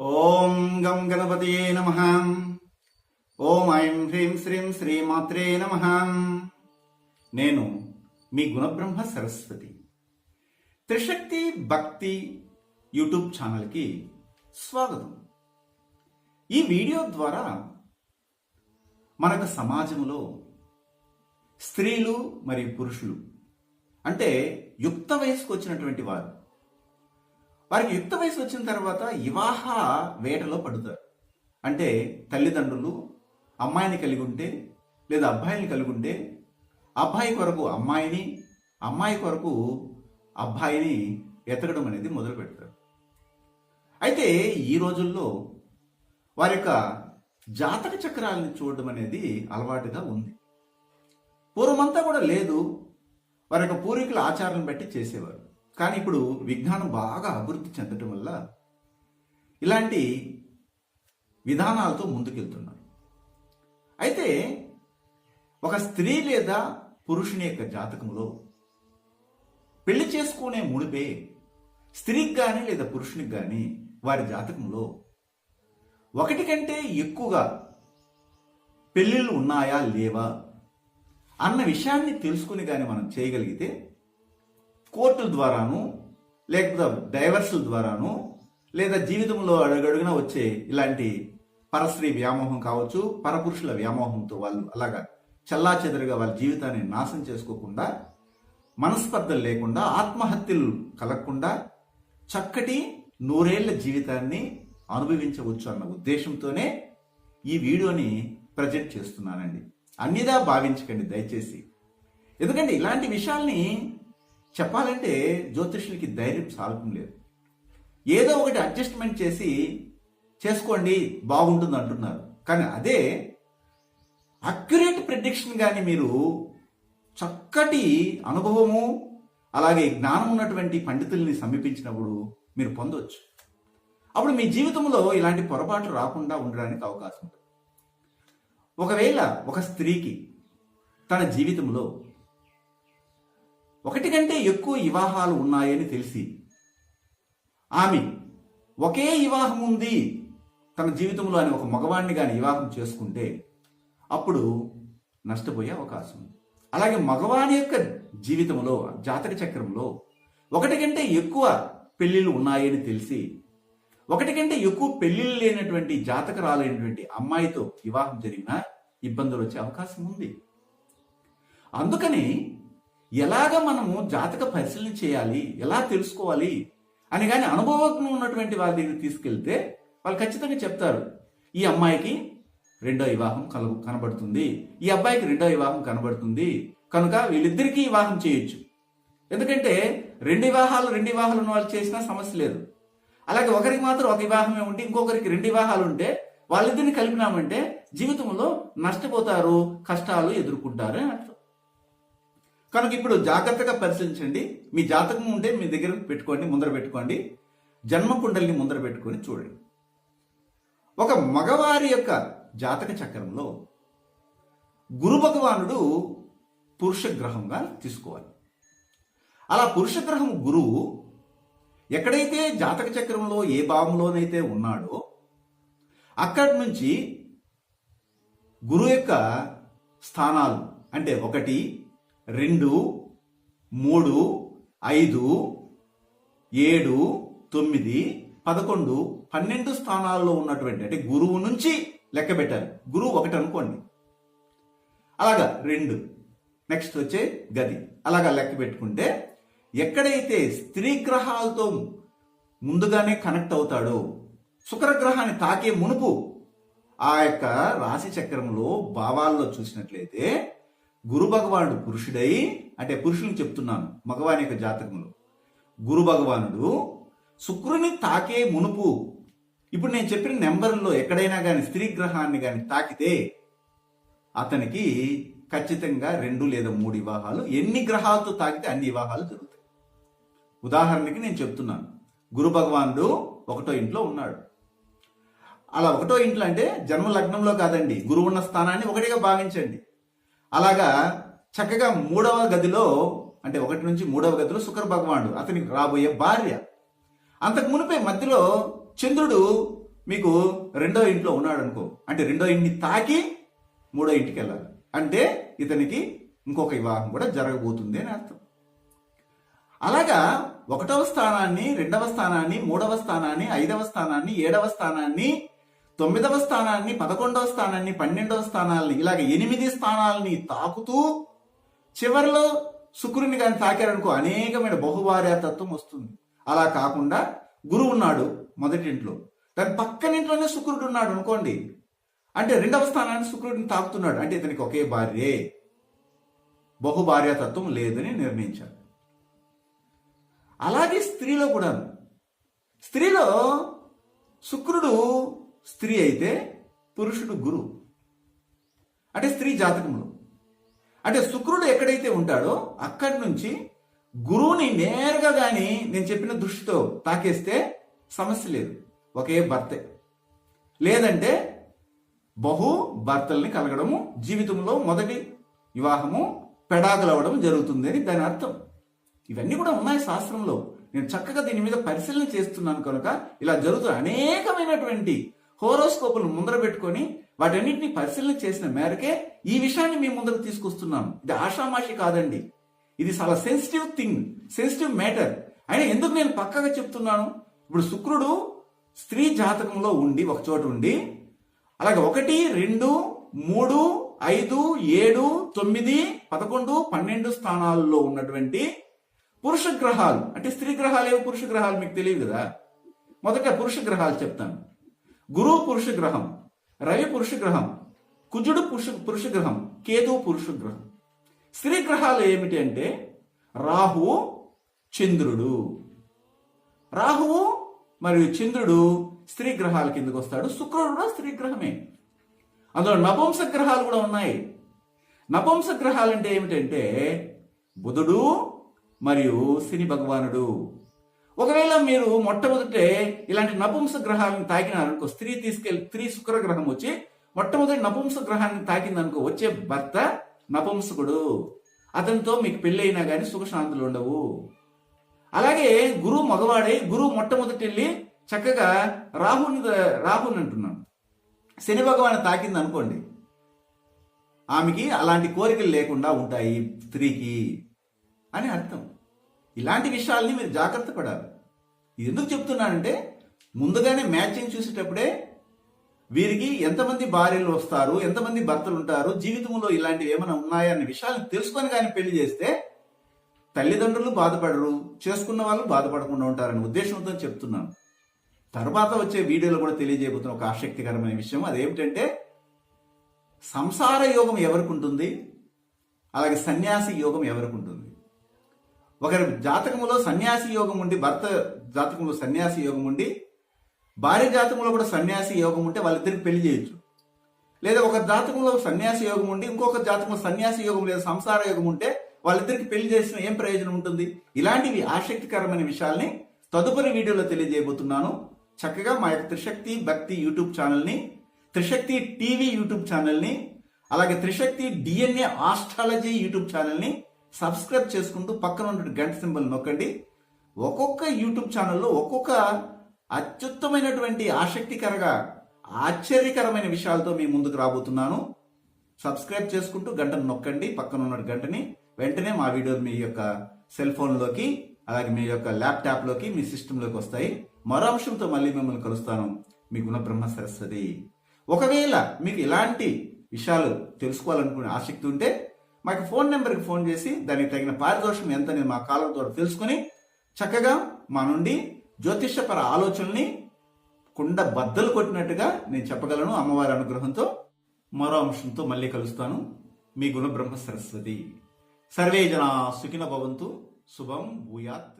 ఓం గం గణపతియే నమ. ఓం ఐం హ్రీం శ్రీం శ్రీమాత్రే నమ. నేను మీ గుణబ్రహ్మ సరస్వతి. త్రిశక్తి భక్తి యూట్యూబ్ ఛానల్కి స్వాగతం. ఈ వీడియో ద్వారా మనకు సమాజంలో స్త్రీలు మరియు పురుషులు అంటే యుక్త వయసుకు వచ్చినటువంటి వారు వారికి యుక్త వయసు వచ్చిన తర్వాత వివాహ వేటలో పడుతారు. అంటే తల్లిదండ్రులు అమ్మాయిని కలిగి ఉంటే లేదా అబ్బాయిని కలిగి ఉంటే అబ్బాయి కొరకు అమ్మాయిని అమ్మాయి కొరకు అబ్బాయిని ఎతకడం అనేది మొదలు పెడతారు. అయితే ఈ రోజుల్లో వారి యొక్క జాతక చక్రాలను చూడడం అనేది అలవాటుగా ఉంది. పూర్వమంతా కూడా లేదు. వారి యొక్క పూర్వీకుల ఆచారాలను బట్టి చేసేవారు. కానీ ఇప్పుడు విజ్ఞానం బాగా అభివృద్ధి చెందటం వల్ల ఇలాంటి విధానాలతో ముందుకెళ్తున్నారు అయితే ఒక స్త్రీ లేదా పురుషుని యొక్క జాతకంలో పెళ్ళి చేసుకునే ముడిపే స్త్రీకి కానీ లేదా పురుషునికి కానీ వారి జాతకంలో ఒకటి కంటే ఎక్కువగా పెళ్ళిళ్ళు ఉన్నాయా లేవా అన్న విషయాన్ని తెలుసుకుని కానీ మనం చేయగలిగితే కోర్టుల ద్వారాను లేకపోతే డైవర్సుల ద్వారాను లేదా జీవితంలో అడుగడుగున వచ్చే ఇలాంటి పరస్త్రీ వ్యామోహం కావచ్చు పరపురుషుల వ్యామోహంతో వాళ్ళు అలాగా చల్లా చెదరుగా వాళ్ళ జీవితాన్ని నాశనం చేసుకోకుండా మనస్పర్ధలు లేకుండా ఆత్మహత్యలు కలగకుండా చక్కటి నూరేళ్ళ జీవితాన్ని అనుభవించవచ్చు అన్న ఉద్దేశంతోనే ఈ వీడియోని ప్రజెంట్ చేస్తున్నానండి. అన్నిదా భావించకండి దయచేసి. ఎందుకంటే ఇలాంటి విషయాల్ని చెప్పాలంటే జ్యోతిష్యులకి ధైర్యం సాలకం లేదు. ఏదో ఒకటి అడ్జస్ట్మెంట్ చేసి చేసుకోండి బాగుంటుంది అంటున్నారు. కానీ అదే అక్యురేట్ ప్రిడిక్షన్ కానీ మీరు చక్కటి అనుభవము అలాగే జ్ఞానం ఉన్నటువంటి పండితుల్ని సమీపించినప్పుడు మీరు పొందవచ్చు అప్పుడు మీ జీవితంలో ఇలాంటి పొరపాటు రాకుండా ఉండడానికి అవకాశం ఉంటుంది. ఒకవేళ ఒక స్త్రీకి తన జీవితంలో ఒకటి కంటే ఎక్కువ వివాహాలు ఉన్నాయని తెలిసి. ఆమె ఒకే వివాహం ఉంది. తన జీవితంలో అని ఒక మగవాణ్ణి కానీ వివాహం చేసుకుంటే అప్పుడు నష్టపోయే అవకాశం. ఉంది అలాగే మగవాణి యొక్క జీవితంలో జాతక చక్రంలో ఒకటి కంటే ఎక్కువ పెళ్ళిళ్ళు ఉన్నాయని తెలిసి ఒకటి కంటే ఎక్కువ పెళ్ళిళ్ళు లేనటువంటి జాతకరాలైనటువంటి అమ్మాయితో వివాహం జరిగిన ఇబ్బందులు వచ్చే అవకాశం ఉంది. అందుకని ఎలాగ మనము జాతక పరిశీలన చేయాలి? ఎలా తెలుసుకోవాలి? అని కానీ అనుభవజ్ఞం ఉన్నటువంటి వాళ్ళ దగ్గర తీసుకెళ్తే వాళ్ళు ఖచ్చితంగా చెప్తారు. ఈ అమ్మాయికి రెండో వివాహం కల కనబడుతుంది. ఈ అబ్బాయికి రెండో వివాహం కనబడుతుంది. కనుక వీళ్ళిద్దరికీ వివాహం చేయొచ్చు. ఎందుకంటే రెండు వివాహాలు రెండు వివాహాలు ఉన్న వాళ్ళు చేసినా సమస్య లేదు. అలాగే ఒకరికి మాత్రం ఒక వివాహమే ఉంటే ఇంకొకరికి రెండు వివాహాలు ఉంటే వాళ్ళిద్దరిని కలిపినామంటే జీవితంలో నష్టపోతారు కష్టాలు ఎదుర్కొంటారు అని కనుక ఇప్పుడు జాగ్రత్తగా పరిశీలించండి. మీ జాతకం ఉంటే మీ దగ్గర పెట్టుకోండి ముందర పెట్టుకోండి. జన్మకుండల్ని ముందర పెట్టుకొని చూడండి. ఒక మగవారి యొక్క జాతక చక్రంలో గురు భగవానుడు పురుష గ్రహంగా తీసుకోవాలి. అలా పురుష గ్రహం గురువు ఎక్కడైతే జాతక చక్రంలో ఏ భావంలోనైతే ఉన్నాడో అక్కడి నుంచి గురువు యొక్క స్థానాలు అంటే ఒకటి రెండు మూడు ఐదు ఏడు తొమ్మిది పదకొండు పన్నెండు స్థానాల్లో ఉన్నటువంటి అంటే గురువు నుంచి లెక్క పెట్టాలి గురువు ఒకటి అనుకోండి. అలాగా రెండు. నెక్స్ట్ వచ్చే గది. అలాగా లెక్క పెట్టుకుంటే ఎక్కడైతే స్త్రీ గ్రహాలతో ముందుగానే కనెక్ట్ అవుతాడో శుక్రగ్రహాన్ని తాకే మునుపు ఆ యొక్క రాశి చక్రంలో భావాల్లో చూసినట్లయితే గురు భగవానుడు పురుషుడై అంటే పురుషుని చెప్తున్నాను మగవాని యొక్క జాతకంలో గురు భగవానుడు శుక్రుని తాకే మునుపు ఇప్పుడు నేను చెప్పిన నెంబర్లో ఎక్కడైనా కానీ స్త్రీ గ్రహాన్ని కానీ తాకితే అతనికి ఖచ్చితంగా రెండు లేదా మూడు వివాహాలు ఎన్ని గ్రహాలతో తాకితే అన్ని వివాహాలు జరుగుతాయి. ఉదాహరణకి నేను చెప్తున్నాను గురు భగవానుడు ఒకటో ఇంట్లో ఉన్నాడు. అలా ఒకటో ఇంట్లో అంటే జన్మ లగ్నంలో కాదండి గురువు ఉన్న స్థానాన్ని ఒకటిగా భావించండి. అలాగా చక్కగా మూడవ గదిలో అంటే ఒకటి నుంచి మూడవ గదిలో శుక్ర భగవానుడు అతనికి రాబోయే భార్య. అంతకు మునిపే మధ్యలో చంద్రుడు మీకు రెండో ఇంట్లో ఉన్నాడు అనుకో అంటే రెండో ఇంటిని తాకి మూడో ఇంటికి వెళ్ళాలి. అంటే ఇతనికి ఇంకొక వివాహం కూడా జరగబోతుంది అని అర్థం. అలాగా ఒకటవ స్థానాన్ని రెండవ స్థానాన్ని మూడవ స్థానాన్ని ఐదవ స్థానాన్ని ఏడవ స్థానాన్ని తొమ్మిదవ స్థానాన్ని పదకొండవ స్థానాన్ని పన్నెండవ స్థానాల్ని ఇలాగ ఎనిమిది స్థానాలని తాకుతూ చివరిలో శుక్రుని కానీ తాకారనుకో అనేకమైన బహుభార్య తత్వం వస్తుంది. అలా కాకుండా గురువు ఉన్నాడు మొదటి ఇంట్లో. దాని పక్కనింట్లోనే శుక్రుడు ఉన్నాడు అనుకోండి. అంటే రెండవ స్థానాన్ని శుక్రుడిని తాకుతున్నాడు. అంటే ఇతనికి ఒకే భార్యే. బహుభార్యాతత్వం లేదని నిర్ణయించారు అలాగే స్త్రీలో కూడా స్త్రీలో శుక్రుడు స్త్రీ అయితే పురుషుడు గురు. అంటే స్త్రీ జాతకంలో అంటే శుక్రుడు ఎక్కడైతే ఉంటాడో అక్కడి నుంచి గురువుని నేరుగా కానీ నేను చెప్పిన దృష్టితో తాకేస్తే సమస్య లేదు. ఒకే భర్తే. లేదంటే బహు భర్తల్ని కలగడము జీవితంలో మొదటి వివాహము పెడాకులవ్వడం జరుగుతుంది అని దాని అర్థం. ఇవన్నీ కూడా ఉన్నాయి శాస్త్రంలో. నేను చక్కగా దీని మీద పరిశీలన చేస్తున్నాను కనుక ఇలా జరుగుతున్న అనేకమైనటువంటి హోరోస్కోపులు ముందర పెట్టుకొని వాటన్నిటిని పరిశీలన చేసిన మేరకే ఈ విషయాన్ని మేము ముందరకు తీసుకొస్తున్నాం. ఇది ఆషామాషి కాదండి. ఇది చాలా సెన్సిటివ్ థింగ్ సెన్సిటివ్ మ్యాటర్ అయినా ఎందుకు నేను పక్కగా చెప్తున్నాను? ఇప్పుడు శుక్రుడు స్త్రీ జాతకంలో ఉండి ఒక చోట ఉండి అలాగే ఒకటి రెండు మూడు ఐదు ఏడు తొమ్మిది పదకొండు పన్నెండు స్థానాల్లో ఉన్నటువంటి పురుష గ్రహాలు. అంటే స్త్రీ గ్రహాలు ఏవి? పురుష గ్రహాలు మీకు తెలియదు కదా? మొదట పురుష గ్రహాలు చెప్తాను. గురువు పురుష గ్రహం రవి పురుష గ్రహం కుజుడు పురుష పురుష గ్రహం కేతు పురుష గ్రహం స్త్రీ గ్రహాలు ఏమిటి అంటే రాహువు చంద్రుడు. రాహువు మరియు చంద్రుడు స్త్రీ గ్రహాల కిందకు వస్తాడు. శుక్రుడు కూడా స్త్రీ గ్రహమే అందులో నపుంస గ్రహాలు కూడా ఉన్నాయి. నపుంస గ్రహాలు అంటే ఏమిటంటే బుధుడు మరియు శని భగవానుడు. ఒకవేళ మీరు మొట్టమొదటే ఇలాంటి నపుంస గ్రహాలను తాకినారనుకో స్త్రీ తీసుకెళ్ళి స్త్రీ శుక్ర గ్రహం వచ్చి మొట్టమొదటి నపుంస గ్రహాన్ని తాకిందనుకో వచ్చే భర్త నపుంసకుడు. అతనితో మీకు పెళ్ళైనా కానీ సుఖశాంతులు ఉండవు. అలాగే గురువు మగవాడై గురువు మొట్టమొదటి వెళ్ళి చక్కగా రాహుని రాహుని అంటున్నాను శని భగవాన్ తాకింది అనుకోండి ఆమెకి అలాంటి కోరికలు లేకుండా ఉంటాయి స్త్రీకి అని అర్థం. ఇలాంటి విషయాల్ని మీరు జాగ్రత్త పడాలి. ఇది ఎందుకు చెప్తున్నానంటే ముందుగానే మ్యాచింగ్ చూసేటప్పుడే వీరికి ఎంతమంది భార్యలు వస్తారు ఎంతమంది భర్తలు ఉంటారు జీవితంలో ఇలాంటివి ఏమైనా ఉన్నాయా అనే విషయాలు తెలుసుకొని కానీ పెళ్ళి చేస్తే తల్లిదండ్రులు బాధపడరు చేసుకున్న వాళ్ళు బాధపడకుండా ఉంటారనే ఉద్దేశంతో చెప్తున్నాను. తర్వాత వచ్చే వీడియోలో కూడా తెలియజేయబోతున్న ఒక ఆసక్తికరమైన విషయం అదేమిటంటే సంసార యోగం ఎవరికి ఉంటుంది? అలాగే సన్యాసి యోగం ఎవరికి ఉంటుంది? ఒకరి జాతకంలో సన్యాసి యోగం ఉండి భర్త జాతకంలో సన్యాసి యోగం ఉండి భార్య జాతకంలో కూడా సన్యాసి యోగం ఉంటే వాళ్ళిద్దరికి పెళ్ళి చేయొచ్చు. లేదా ఒక జాతకంలో సన్యాసి యోగం ఉండి ఇంకొక జాతకంలో సన్యాసి యోగం లేదా సంసార యోగం ఉంటే వాళ్ళిద్దరికి పెళ్ళి చేసిన ఏం ప్రయోజనం ఉంటుంది? ఇలాంటివి ఆసక్తికరమైన విషయాల్ని తదుపరి వీడియోలో తెలియజేయబోతున్నాను. చక్కగా మా యొక్క త్రిశక్తి భక్తి యూట్యూబ్ ఛానల్ని త్రిశక్తి టీవీ యూట్యూబ్ ఛానల్ని అలాగే త్రిశక్తి డిఎన్ఏ ఆస్ట్రాలజీ యూట్యూబ్ ఛానల్ని సబ్స్క్రైబ్ చేసుకుంటూ పక్కన ఉన్న గంట సింబల్ నొక్కండి. ఒక్కొక్క యూట్యూబ్ ఛానల్లో ఒక్కొక్క అత్యుత్తమైనటువంటి ఆసక్తికరగా ఆశ్చర్యకరమైన విషయాలతో మీ ముందుకు రాబోతున్నాను. సబ్స్క్రైబ్ చేసుకుంటూ గంటను నొక్కండి పక్కన ఉన్న గంటని. వెంటనే మా వీడియోలు మీ యొక్క సెల్ ఫోన్లోకి అలాగే మీ యొక్క ల్యాప్టాప్లోకి మీ సిస్టంలోకి వస్తాయి. మరో అంశంతో మళ్ళీ మిమ్మల్ని కలుస్తాను. మీ గుణబ్రహ్మ సరస్వతి. ఒకవేళ మీకు ఇలాంటి విషయాలు తెలుసుకోవాలనుకునే ఆసక్తి ఉంటే మాకు ఫోన్ నెంబర్కి ఫోన్ చేసి దానికి తగిన పారితోషం ఎంతని మా కాలం ద్వారా తెలుసుకుని చక్కగా మా నుండి జ్యోతిష్యపర ఆలోచనల్ని కుండ బద్దలు కొట్టినట్టుగా నేను చెప్పగలను అమ్మవారి అనుగ్రహంతో. మరో అంశంతో మళ్ళీ కలుస్తాను. మీ గుణ బ్రహ్మ సరస్వతి. సర్వే జన సుఖిన భవంతు. శుభం భూయాత్.